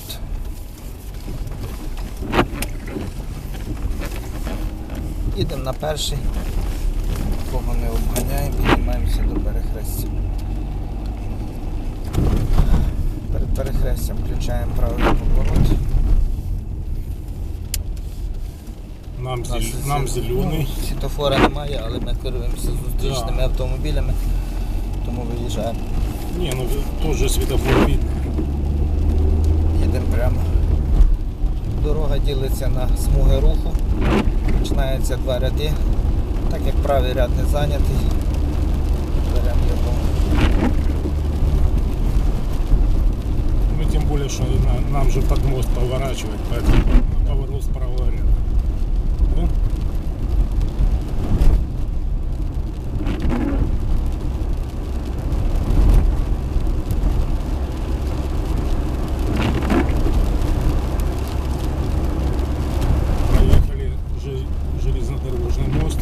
поворот. Їдемо на перший, кого не обганяємо, піднімаємося до перехрестя. Перед перехрестям включаємо правий поворот. Нам, зель... нам зі- зеленый. ну, Світофора немає, але ми керуємося зустрічними Да. автомобілями, тому виїжджаємо. Не, ну тоже светофор видно. Їдемо прямо. Дорога ділиться на смуги руху. Починаються два ряди. Так як правий ряд не зайнятий, беремо його. Ну, тим більше, що нам же під мост поворачивать, поэтому поворот справа правого. Да? Проехали же- железнодорожный мост.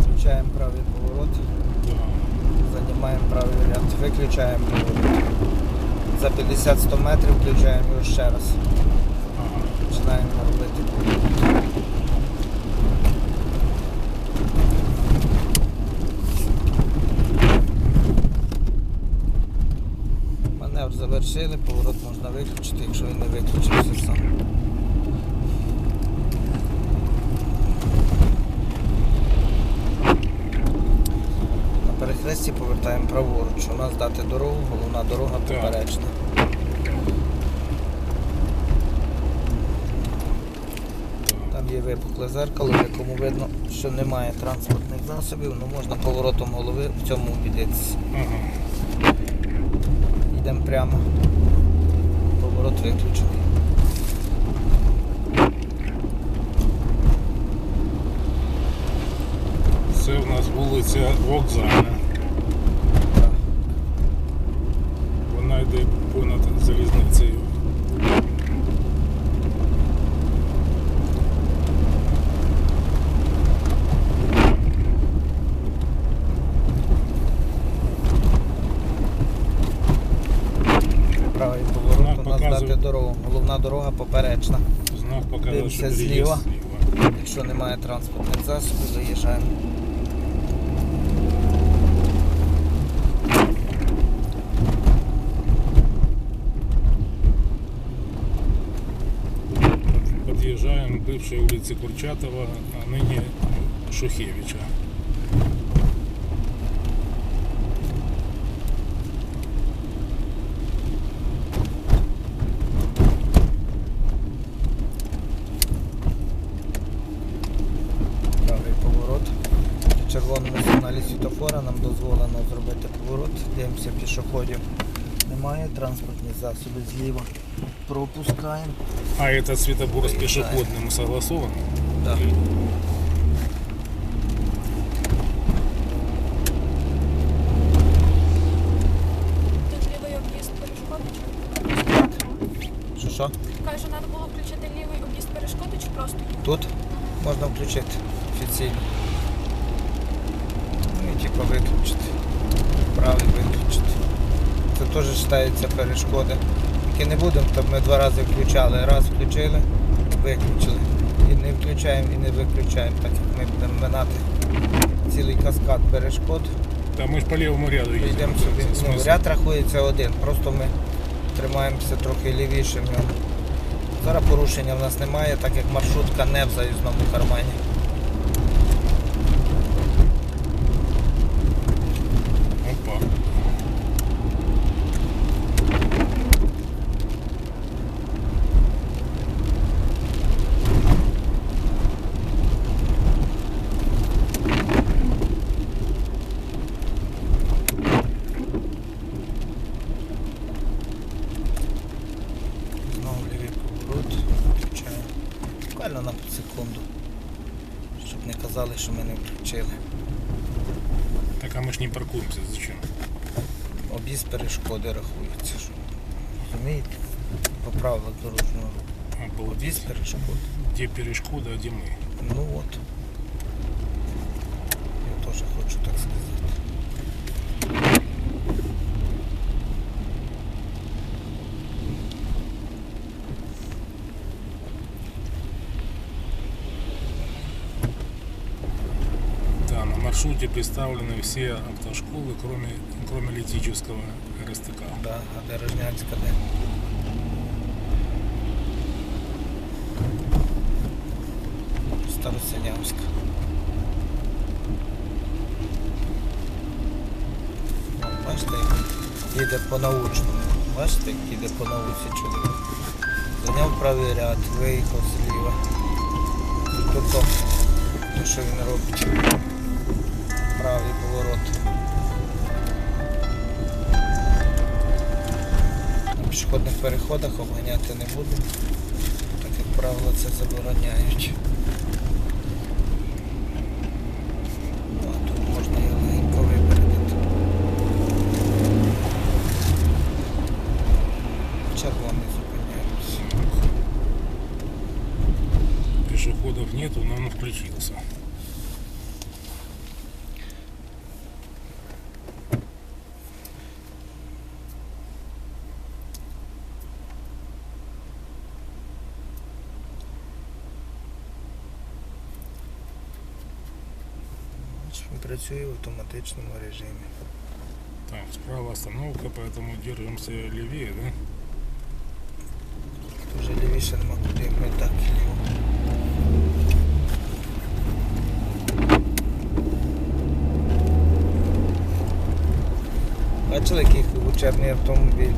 Включаємо правий поворот, Да. займаємо правий ряд, виключаємо поворот. За 50-100 метрів включаємо його ще раз. Ага. Починаємо робити поворот. Маневр завершили, поворот можна виключити, якщо він не виключився сам. На перехресті повертаємо праворуч. У нас дати дорогу, головна дорога поперечна. Там є випукле зеркало, в якому видно, що немає транспортних засобів, але можна поворотом голови в цьому убідитися. Йдемо прямо. Поворот виключений. Це в нас вулиця Вокзальна. Так. Вона йде понад залізницею. Правий поворот Знак у нас показує. дати дорогу. Головна дорога поперечна. Знак показує, Дивимося що зліва. зліва. зліва. Якщо немає транспортних засобів, заїжджаємо. Подъезжаем к бывшей улице Курчатова, а ныне Шухевича. червоному сигналі світофора нам дозволено зробити поворот. Дивимося пішоходів. Немає транспортних засобів зліва. Пропускаємо. А этот светофор с Выезжаем. пешеходным согласован? Так. Тут лівий об'їзд перешкоди чи Що що? каже, треба було включити лівий об'їзд перешкоди чи просто Тут можна включити офіційно. Типу виключити. Правий виключити. Це теж вважається перешкода. Тільки не будемо, то ми два рази включали. Раз включили, виключили. І не включаємо, і не виключаємо, так як ми будемо минати цілий каскад перешкод. Да, мы же по левому ряду едем. Йдемо собі. Ну, ряд рахується один, просто ми тримаємося трохи лівіше. Зараз порушення в нас немає, так як маршрутка не в заїзному кармані. Опа. Знову лівий поворот. Включаємо. Буквально на секунду Щоб не казали, що ми не включили. Так а мы ж не паркуемся, зачем? Об'їзд перешкоди рахується. Що... Розумієте? По правилах дорожнього руху. А, Об'їзд объезд. перешкоди. Где перешкода, а где мы? Ну от. Я теж хочу так сказати. Маршруте представлены все автошколы, кроме, кроме Летического РСТК. Да, а де Рожнянська де? Старосинявська. Бачите, їде по научному. Бачите, як їде по науці чоловік. Зайняв правий ряд, виїхав зліва. Тобто, то, що він робить. Правий поворот. На пішохідних переходах обганяти не буду. Так як правило це забороняють. А тут можна і легенько випередити. Червоний зупиняємось. Пешеходов нету, но он включился. Він працює в автоматичному режимі. Так, справа остановка, поэтому держимся левее, да? Дуже лівіше нема куди, ми так ліво. Бачили, який учебний автомобіль?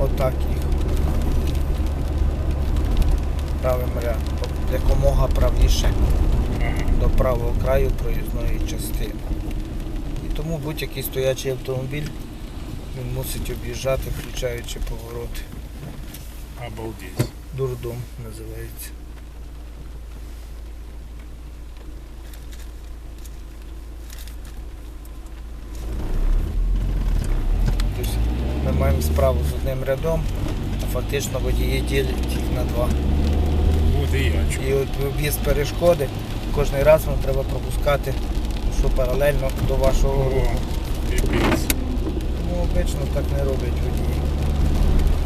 Отак їхав. Правим рядом. Якомога правіше Ага. До правого краю проїзної частини. І тому будь-який стоячий автомобіль він мусить об'їжджати, включаючи повороти. Обалдеть. Дурдом називається. Тобто ми маємо справу з одним рядом, а фактично водії ділять їх на два. Я. чё. І от об'їзд перешкоди кожен раз вам треба пропускати, що паралельно до вашого руху. Ну, обично так не роблять водії.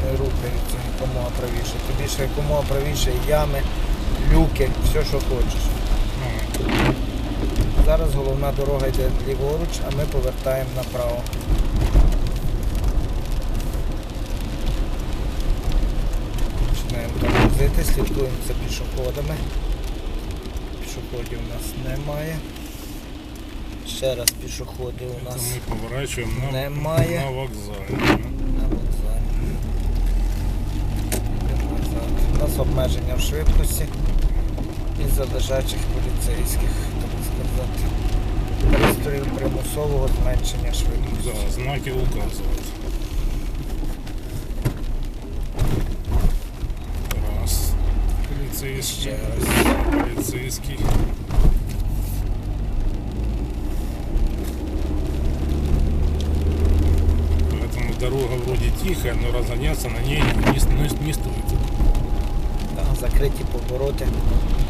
Не рухаються якомога правіше. Тобі ще якомога правіше ями, люки, все, що хочеш. Зараз головна дорога йде ліворуч, а ми повертаємо направо. Починаємо тормозити, слідкуємо за пішоходами Пішоходів у нас немає. Ще раз пішоходи у Это нас мы поворачиваем на, Немає. на вокзале. на вокзалі. Йдемо назад. У нас обмеження в швидкості і за лежачих поліцейських, так сказати. Пристроїв примусового зменшення швидкості. Да, знаки указывают. Полицейский. Ще раз. Полицейский. Поэтому дорога вроде тихая, но разгоняться на ней не, не, не стоит. Да, закриті повороти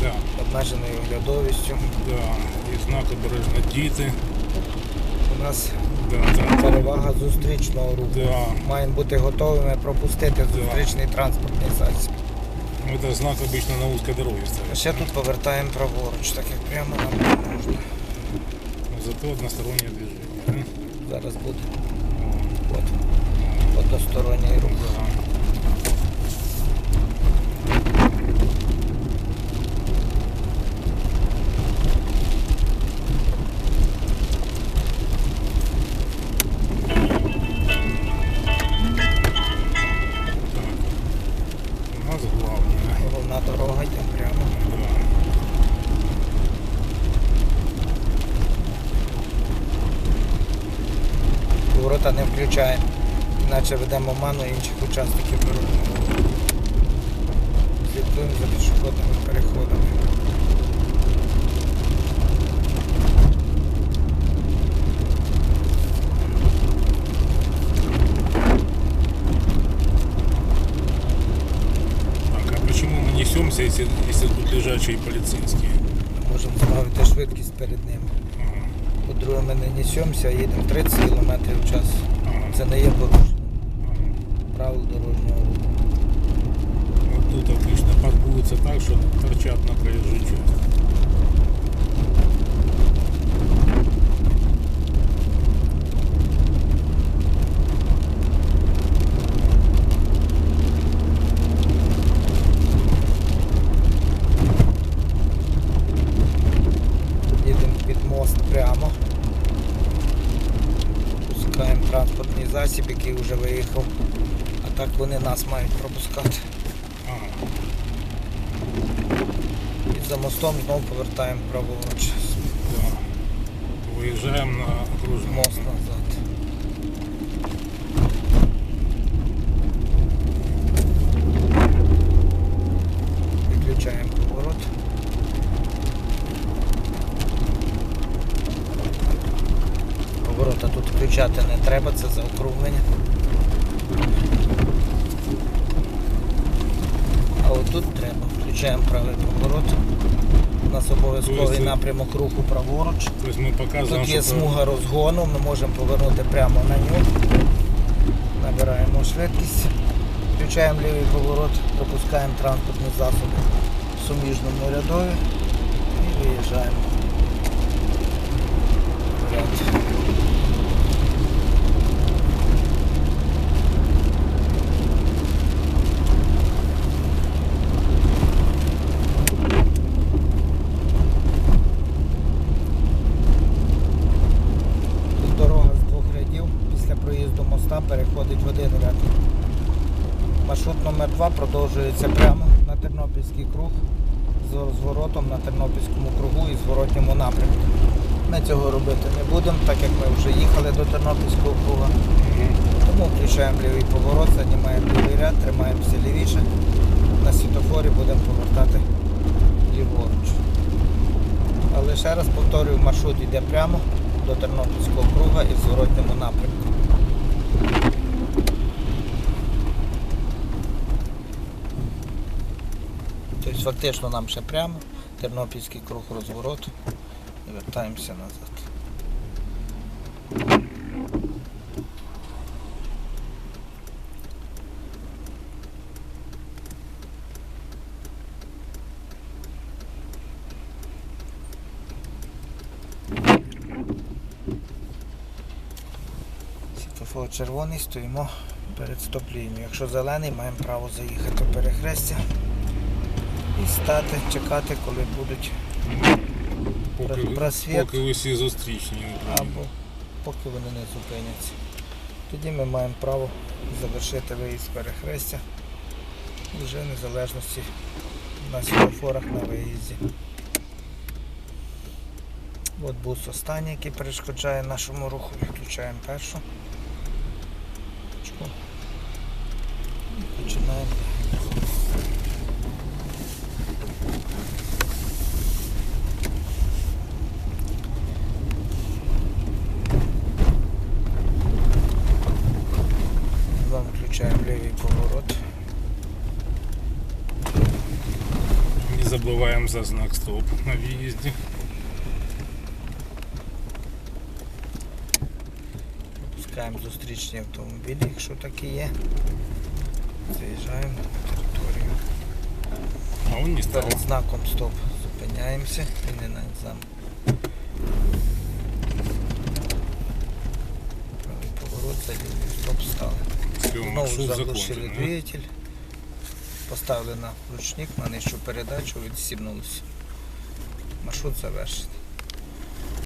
Да, обмеженою оглядовістю. да. И знак обережно діти. У нас Да, да, перевага зустрічного руху. да. Маємо бути готовими пропустити зустрічний транспортний засіб. Ну, Это знак обычно на узкой дороге ставят. ще тут повертаємо праворуч, так як прямо нам не можна. Но зато одностороннее движение. Зараз буде О, от, односторонній рух. да. Головна дорога йде прямо. Ворота не включаємо, іначе ведемо ману інших учасників дороги. Слідкуємо за пішохідними переходами. Так, а почему мы якщо, тут лежачие полицейские? Можемо збавити швидкість перед ним. Ага. По-друге, ми не несемося, а їдемо 30 км в час. Ага. Це не є порушення Ага. правил дорожнього руху. Тут отлично паркуються так, що торчат на проїжджу части. засіб, який вже виїхав. А так вони нас мають пропускати. І за мостом знову повертаємо праворуч. Да. Виїжджаємо на окружний Мост назад. Відключаємо поворот. Поворота тут включати не треба, це заокруглення. А отут треба. Включаємо правий поворот. У нас обов'язковий Тобто- напрямок руху праворуч. Тобто ми показуємо, Тут є що смуга розгону, ми можемо повернути прямо на нього. Набираємо швидкість, включаємо лівий поворот, пропускаємо транспортні засоби в суміжному рядові і виїжджаємо. в ряд. Тут дорога з двох рядів після проїзду моста переходить в один ряд. Маршрут номер 2 продовжується прямо на Тернопільський круг з розворотом на Тернопільському кругу і зворотньому напрямку. Ми цього робити не будемо, так як ми вже їхали до Тернопільського круга. Тому включаємо лівий поворот, займаємо лівий ряд, тримаємося лівіше. На світофорі будемо повертати ліворуч. Але ще раз повторюю, маршрут йде прямо до Тернопільського круга і в зворотньому напрямку. Тобто фактично нам ще прямо, Тернопільський круг розворот і вертаємося назад. Світлофор червоний, стоїмо перед стоп-лінією. Якщо зелений, маємо право заїхати в перехрестя і стати, чекати, коли будуть поки, просвіт. поки усі зустрічні. або поки вони не зупиняться. Тоді ми маємо право завершити виїзд з перехрестя вже в незалежності на світлофорах на виїзді. От бус останній, який перешкоджає нашому руху. Відключаємо першу. забуваємо за знак стоп на в'їзді. Пускаємо зустрічні автомобілі, якщо такі є. Заїжджаємо на територію. А он не став. Перед знаком стоп зупиняємося і не на зам. Правий поворот, за лівий стоп стали. Все, Знову маршрут заглушили закончений. двигатель, Поставили на ручник, на нижчу передачу, відсібнулися. Маршрут завершений.